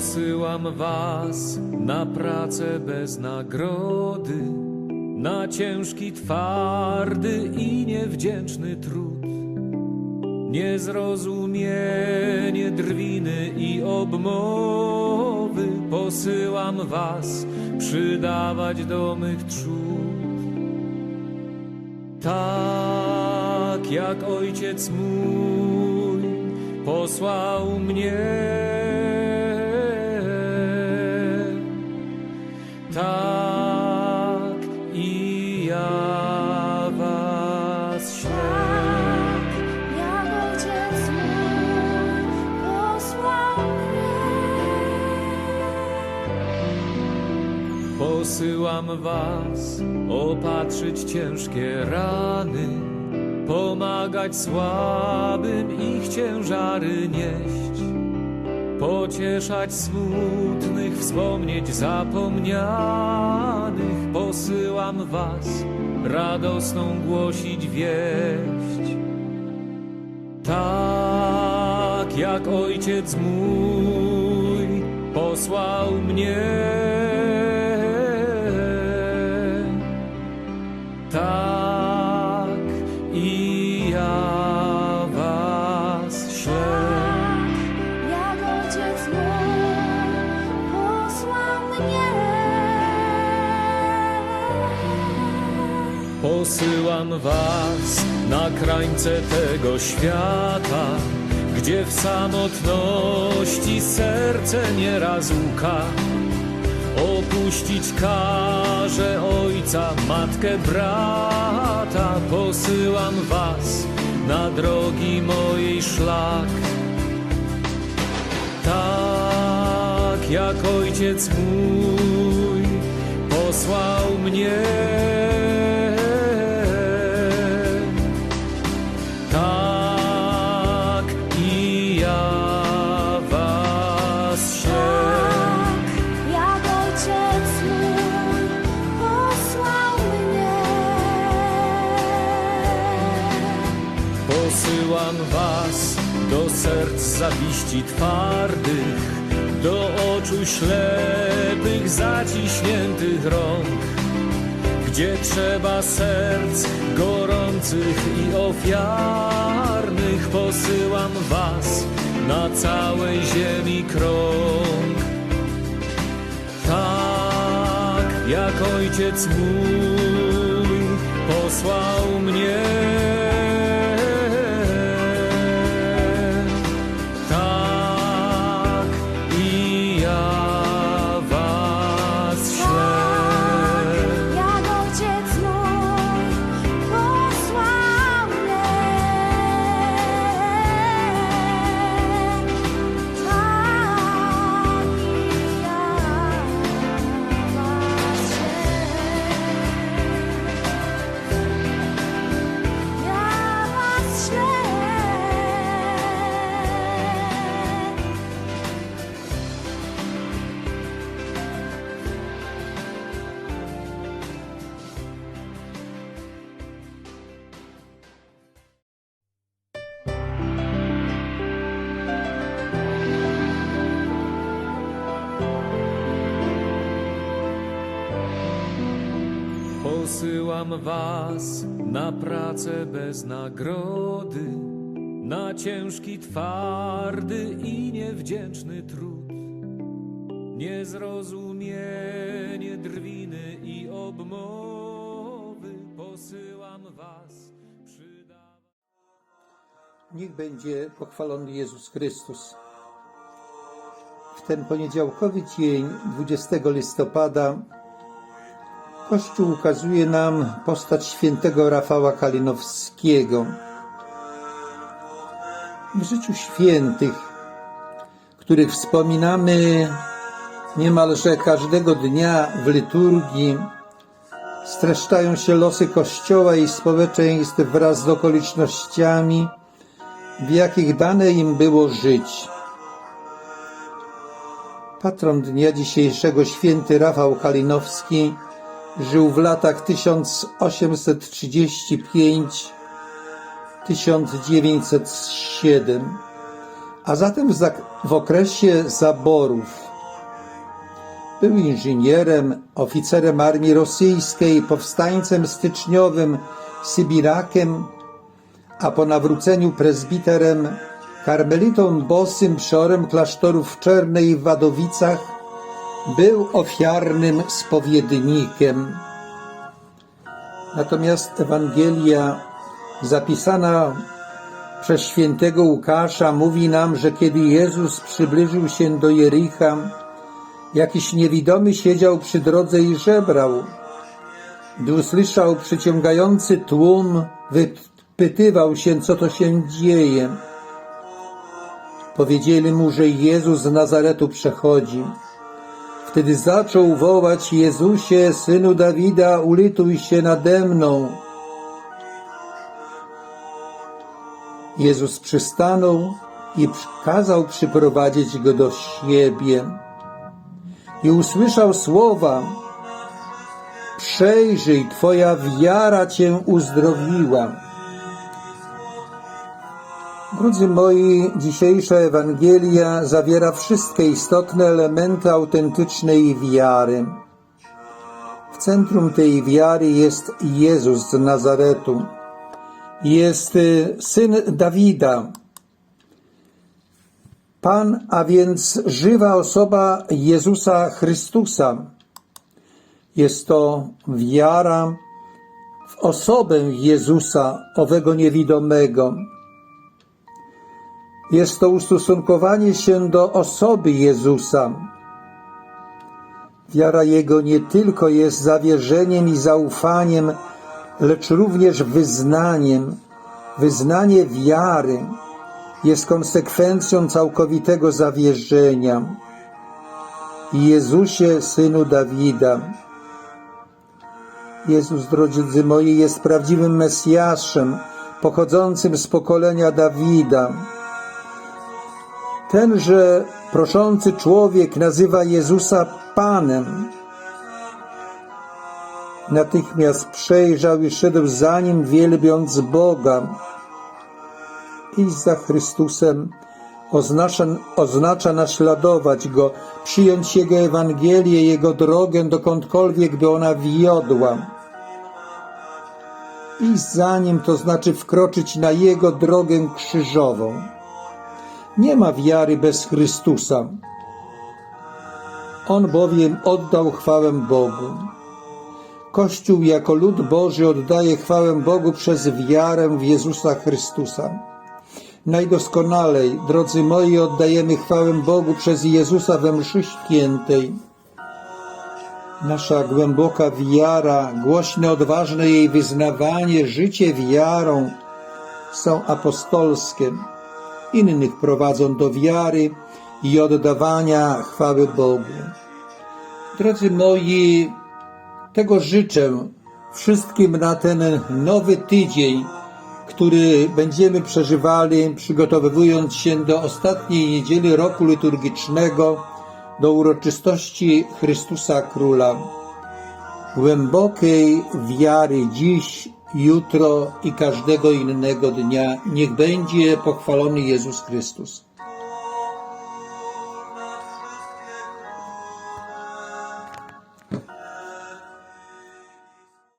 Posyłam was na pracę bez nagrody, na ciężki, twardy i niewdzięczny trud. Niezrozumienie, drwiny i obmowy posyłam was przydawać do mych trzód. Tak jak ojciec mój posłał mnie, Posyłam was opatrzyć ciężkie rany, pomagać słabym ich ciężary nieść, pocieszać smutnych, wspomnieć zapomnianych. Posyłam was radosną głosić wieść. Tak jak ojciec mój posłał mnie. Posyłam was na krańce tego świata, gdzie w samotności serce nieraz łka. Opuścić każe ojca, matkę, brata. Posyłam was na drogi mojej szlak. Tak jak ojciec mój posłał mnie. Posyłam was do serc zawiści twardych, do oczu ślepych, zaciśniętych rąk, gdzie trzeba serc gorących i ofiarnych. Posyłam was na całej ziemi krąg. Tak jak ojciec mój posłał mnie. Posyłam was na pracę bez nagrody, na ciężki, twardy i niewdzięczny trud. Niezrozumienie, drwiny i obmowy posyłam was przydawać. Niech będzie pochwalony Jezus Chrystus. W ten poniedziałkowy dzień, 20 listopada, Kościół ukazuje nam postać świętego Rafała Kalinowskiego. W życiu świętych, których wspominamy niemalże każdego dnia w liturgii, streszczają się losy Kościoła i społeczeństw wraz z okolicznościami, w jakich dane im było żyć. Patron dnia dzisiejszego święty Rafał Kalinowski żył w latach 1835-1907, a zatem za- w okresie zaborów. Był inżynierem, oficerem armii rosyjskiej, powstańcem styczniowym, sybirakiem, a po nawróceniu prezbiterem, karmelitą bosym, przeorem klasztorów w Czernej i w Wadowicach, był ofiarnym spowiednikiem. Natomiast Ewangelia zapisana przez świętego Łukasza mówi nam, że kiedy Jezus przybliżył się do Jericha, jakiś niewidomy siedział przy drodze i żebrał. Gdy usłyszał przyciągający tłum, wypytywał się, co to się dzieje. Powiedzieli mu, że Jezus z Nazaretu przechodzi. Wtedy zaczął wołać Jezusie, synu Dawida, ulituj się nade mną. Jezus przystanął i kazał przyprowadzić go do siebie. I usłyszał słowa: Przejrzyj, Twoja wiara Cię uzdrowiła. Drodzy moi, dzisiejsza Ewangelia zawiera wszystkie istotne elementy autentycznej wiary. W centrum tej wiary jest Jezus z Nazaretu. Jest y, syn Dawida. Pan, a więc żywa osoba Jezusa Chrystusa. Jest to wiara w osobę Jezusa, owego niewidomego. Jest to ustosunkowanie się do osoby Jezusa. Wiara Jego nie tylko jest zawierzeniem i zaufaniem, lecz również wyznaniem. Wyznanie wiary jest konsekwencją całkowitego zawierzenia. Jezusie, synu Dawida. Jezus, drodzy moi, jest prawdziwym Mesjaszem, pochodzącym z pokolenia Dawida. Tenże proszący człowiek nazywa Jezusa Panem. Natychmiast przejrzał i szedł za nim, wielbiąc Boga. Iść za Chrystusem oznacza, oznacza naśladować Go, przyjąć Jego Ewangelię, Jego drogę, dokądkolwiek by ona wiodła. Iść za Nim to znaczy wkroczyć na Jego drogę krzyżową. Nie ma wiary bez Chrystusa. On bowiem oddał chwałę Bogu. Kościół jako lud Boży oddaje chwałę Bogu przez wiarę w Jezusa Chrystusa. Najdoskonalej, drodzy moi, oddajemy chwałę Bogu przez Jezusa we mszy świętej. Nasza głęboka wiara, głośne, odważne jej wyznawanie, życie wiarą są apostolskie. Innych prowadzą do wiary i oddawania chwały Bogu. Drodzy moi, tego życzę wszystkim na ten nowy tydzień, który będziemy przeżywali, przygotowując się do ostatniej niedzieli roku liturgicznego, do uroczystości Chrystusa Króla. Głębokiej wiary dziś, jutro i każdego innego dnia. Niech będzie pochwalony Jezus Chrystus.